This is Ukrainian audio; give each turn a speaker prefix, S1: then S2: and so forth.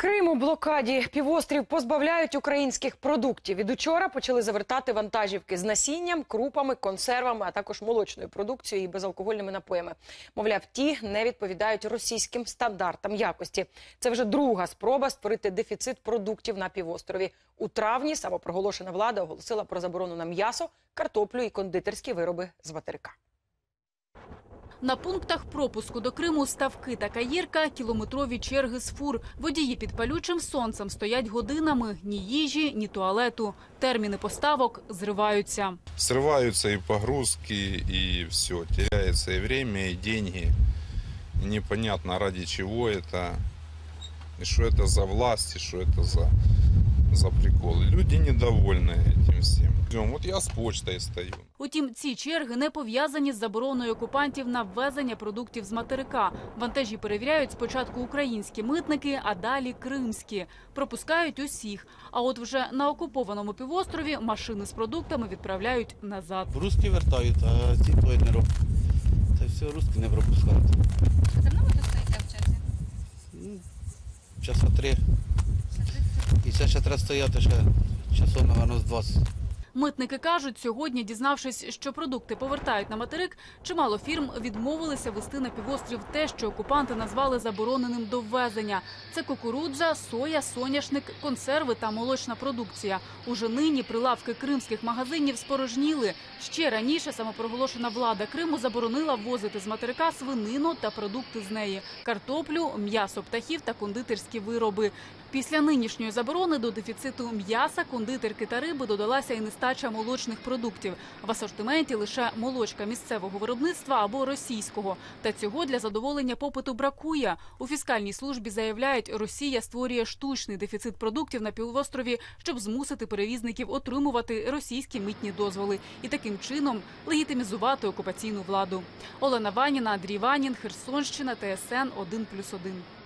S1: Крим у блокаді. Півострів позбавляють українських продуктів. Від учора почали завертати вантажівки з насінням, крупами, консервами, а також молочною продукцією і безалкогольними напоями. Мовляв, ті не відповідають російським стандартам якості. Це вже друга спроба створити дефіцит продуктів на півострові. У травні самопроголошена влада оголосила про заборону на м'ясо, картоплю і кондитерські вироби з материка.
S2: На пунктах пропуску до Криму ставки та каїрка, кілометрові черги з фур. Водії під палючим сонцем стоять годинами. Ні їжі, ні туалету. Терміни поставок зриваються.
S3: Срываются и погрузки, и все. Теряется и время, и деньги. И непонятно ради чего это. И что это за власть, и что это за, за приколы. Люди недовольны всем. Вот я с почтой стою.
S2: Утім, ці черги не пов'язані з забороною окупантів на ввезення продуктів з материка. Вантажі перевіряють спочатку українські митники, а далі кримські. Пропускають усіх. А от вже на окупованому півострові машини з продуктами відправляють назад.
S4: Русські вертають, а ці то не роблять. Це все русські не пропускають.
S5: Це много тут стоїте в черзі?
S4: Ну, Часа три. І це ще треба стояти ще часом, напевно, з 20.
S2: Митники кажуть, сьогодні, дізнавшись, що продукти повертають на материк, чимало фірм відмовилися вести на півострів те, що окупанти назвали забороненим до ввезення. Це кукурудза, соя, соняшник, консерви та молочна продукція. Уже нині прилавки кримських магазинів спорожніли. Ще раніше самопроголошена влада Криму заборонила ввозити з материка свинину та продукти з неї, картоплю, м'ясо птахів та кондитерські вироби. Після нинішньої заборони до дефіциту м'яса, кондитерки та риби додалася і нестача молочних продуктів. В асортименті лише молочка місцевого виробництва або російського. Та цього для задоволення попиту бракує. У фіскальній службі заявляють, Росія створює штучний дефіцит продуктів на півострові, щоб змусити перевізників отримувати російські митні дозволи і таким чином легітимізувати окупаційну владу. Олена Ваніна, Андрій Ванін, Херсонщина, ТСН 1+,1.